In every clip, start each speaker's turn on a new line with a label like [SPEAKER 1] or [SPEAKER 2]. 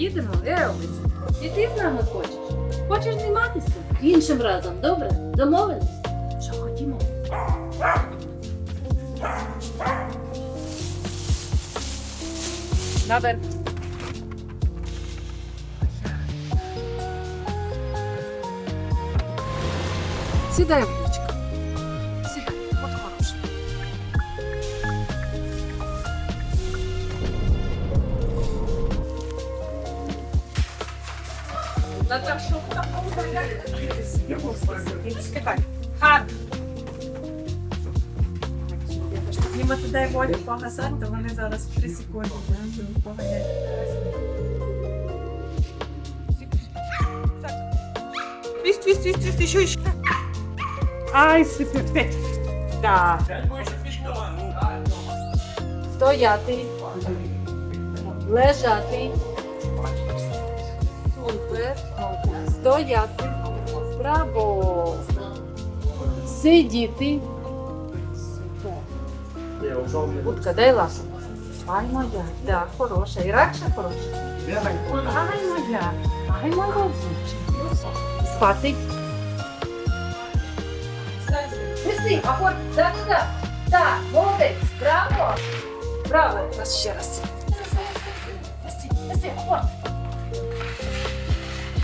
[SPEAKER 1] поїдемо, Елвіс. І ти з нами хочеш? Хочеш зніматися? Іншим разом, добре? Домовились? Що ходімо? Наверх. Сідай, Сідай, Хат.
[SPEAKER 2] Їм туди волю погасати, то вони зараз 3 секунди будуть поганяти. Твіст, твіст, твіст, твіст, еще, еще. Ай, супер, пять. Да.
[SPEAKER 1] Стояти. Лежати. Супер. Стояти. Браво. Сидіти. Супер. Будка, дай ласу. Ай моя. Да, хороша. І радше хороша. Ай моя. Ай моя розумчик. Спати. Неси, апорт. Да, да, да. Так, молодець. Браво. Браво. Раз ще раз. Неси, неси, апорт.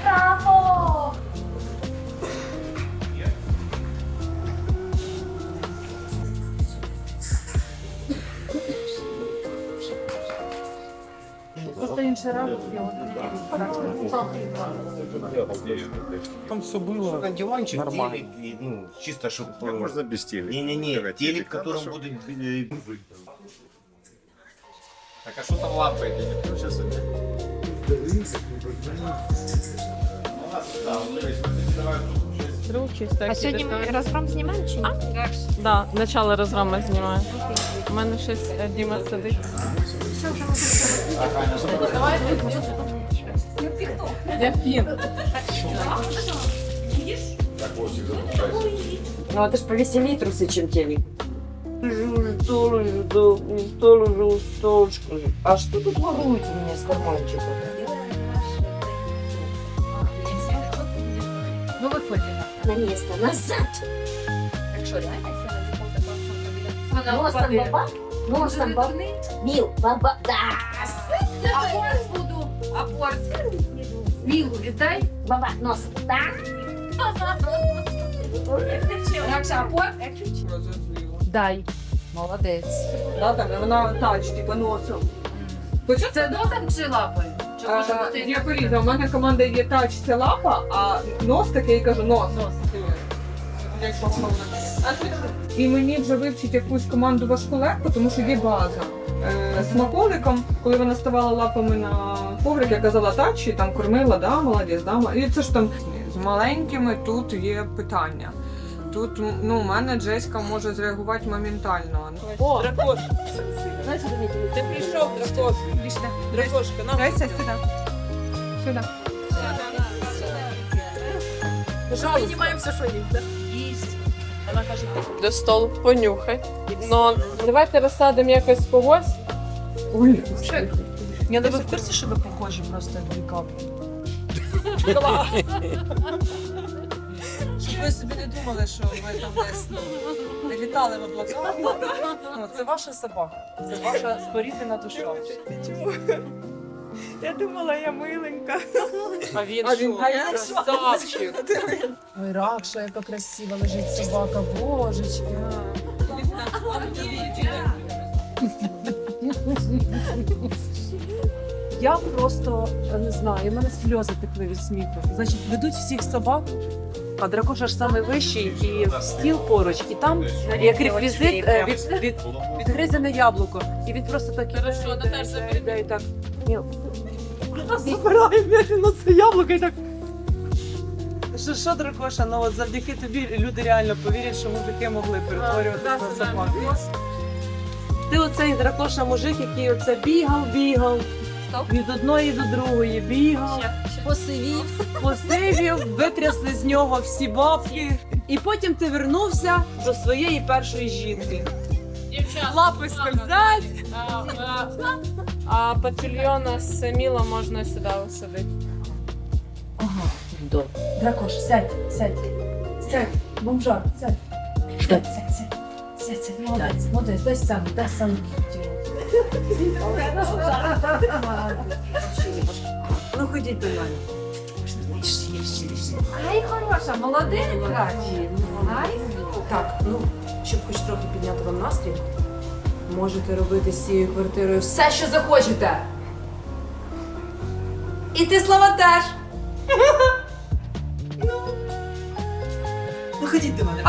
[SPEAKER 1] Браво. Просто інший
[SPEAKER 3] Там все было.
[SPEAKER 4] На диванчик,
[SPEAKER 3] Нормально.
[SPEAKER 4] телек, и, ну, чисто, чтобы...
[SPEAKER 5] Можно без телека.
[SPEAKER 4] Не-не-не, телек,
[SPEAKER 5] телек
[SPEAKER 4] которым
[SPEAKER 5] хорошо.
[SPEAKER 4] будет... э,
[SPEAKER 3] Так а что там лампа или не включится?
[SPEAKER 6] А сьогодні ми розгром знімаємо чи ні?
[SPEAKER 2] Да, начало розграми знімаю. У мене щось е, Діма сидить. Дельфін.
[SPEAKER 7] Ну, это ж повеселее трусы, чем телек. Лежу, Что лежу, что лежу, столочку лежу. А что тут воруют у меня с карманчика?
[SPEAKER 1] Ну, виходимо.
[SPEAKER 6] На місце, назад.
[SPEAKER 1] Так що, давайте сьогодні
[SPEAKER 6] Носом баба, носом баба. Міл, баба, да.
[SPEAKER 1] Апорт буду. Апорт. Мілу віддай.
[SPEAKER 6] Баба, носом, так.
[SPEAKER 1] Якщо апорт. Дай. Молодець.
[SPEAKER 2] Да, там вона тач, типу носом. Хоча
[SPEAKER 1] Це носом чи лапою? Чи може
[SPEAKER 2] А,
[SPEAKER 1] бути?
[SPEAKER 2] Я порізав, у мене команда є тач, це лапа, а нос такий, я кажу, нос.
[SPEAKER 1] Нос.
[SPEAKER 2] Як. І мені вже вивчить якусь команду важку легко, тому що є база. Е, смаколиком, коли вона ставала лапами на коврик, я казала тачі, там кормила, да, молодець, да, ма- і це ж там з маленькими тут є питання. Тут ну, у мене Джеська може зреагувати моментально. О, дракош. Ти прийшов, дракош. Дракошка, на. Дайся сюди. Сюди.
[SPEAKER 1] Піднімаємося, що їх, так?
[SPEAKER 2] до столу, понюхай. Ну, давайте розсадимо якось когось. Ой,
[SPEAKER 8] Я не в курсі, що ви похожі просто дві капки?
[SPEAKER 2] клас.
[SPEAKER 8] Щоб ви собі не думали, що ви там десь ну, не літали в облаках. Ну, це ваша собака. Це ваша споріднена душа.
[SPEAKER 2] Я думала, я миленька.
[SPEAKER 8] А він
[SPEAKER 2] А він
[SPEAKER 8] що?
[SPEAKER 2] красавчик.
[SPEAKER 8] Ой, Ракша, яка красива лежить собака, божечки. Я просто не знаю, у мене сльози текли від сміху. Значить, ведуть всіх собак, а дракоша ж саме вищий і стіл поруч, і там як реквізит е, від, від, відгризене яблуко. І він просто так іде,
[SPEAKER 2] Хорошо,
[SPEAKER 8] іде,
[SPEAKER 2] Наташ,
[SPEAKER 8] іде,
[SPEAKER 2] забери.
[SPEAKER 8] іде, і так. Ні. Забирає медленно це яблуко і так. Що, що, дракоша, ну от завдяки тобі люди реально повірять, що мужики могли перетворюватися на собак. Ти оцей дракоша мужик, який оце бігав, бігав. Від одної до другої бігав,
[SPEAKER 6] Посивів.
[SPEAKER 8] посивів, витрясли з нього всі бабки. І потім ти вернувся до своєї першої жінки. Лапи скользять,
[SPEAKER 5] А патильйона з Міла можна сюди висадити.
[SPEAKER 7] Добре.
[SPEAKER 1] Дракош, сядь, сядь. Сядь, бомжар, сядь. Сядь, сядь, сядь. Сядь, сядь, молодець, молодець, дай сцену, дай сцену.
[SPEAKER 7] Ну ходіть до мене.
[SPEAKER 1] Ай, хороша, молодець, Ай,
[SPEAKER 9] Так, ну, щоб хоч трохи підняти вам настрій, можете робити з цією квартирою все, що захочете. І ти слава теж.
[SPEAKER 8] Ну ходіть до мене.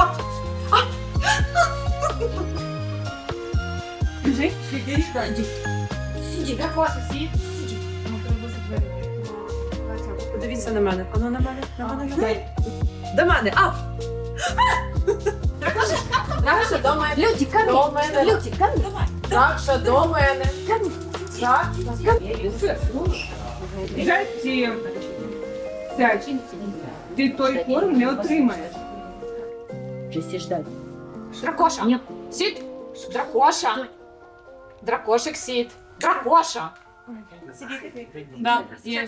[SPEAKER 8] А,
[SPEAKER 1] Сиді, Дракоша, сидь.
[SPEAKER 9] Подивіться на мене. Ану на мене, на мене, на мене. До мене, а!
[SPEAKER 1] Наша до мене.
[SPEAKER 6] Люди, ко
[SPEAKER 1] До
[SPEAKER 6] мне.
[SPEAKER 1] мене.
[SPEAKER 6] Люди, ко мне.
[SPEAKER 1] Наша до мене. Так,
[SPEAKER 2] Сядь, ті. Сядь. Ти той форм не отримаєш.
[SPEAKER 7] Вже сі.
[SPEAKER 1] Дракоша.
[SPEAKER 6] Ні.
[SPEAKER 1] Сідь. Дракоша. Дракошик сідь. Дракоша.
[SPEAKER 5] Да, є.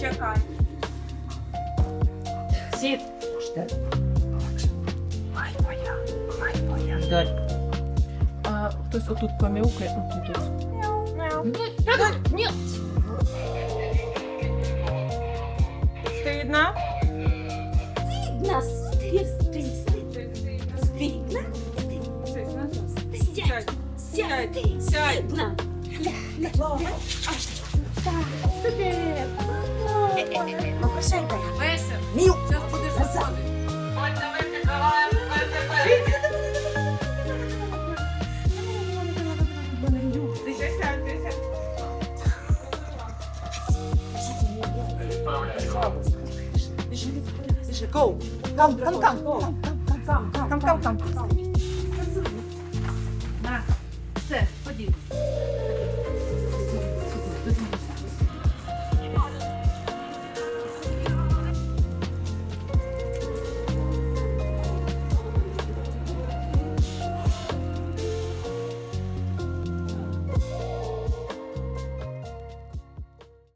[SPEAKER 2] Чекай.
[SPEAKER 1] Сідь.
[SPEAKER 7] Ждать.
[SPEAKER 5] А, хтось отут помяукає, отут.
[SPEAKER 1] Ні.
[SPEAKER 5] Стидно?
[SPEAKER 6] Нас стыд, Сядь. Попрошайка.
[SPEAKER 1] Леся.
[SPEAKER 6] Мил.
[SPEAKER 1] Зараз будеш заходити.
[SPEAKER 8] Go. Come, come, come. Come, come, come, come.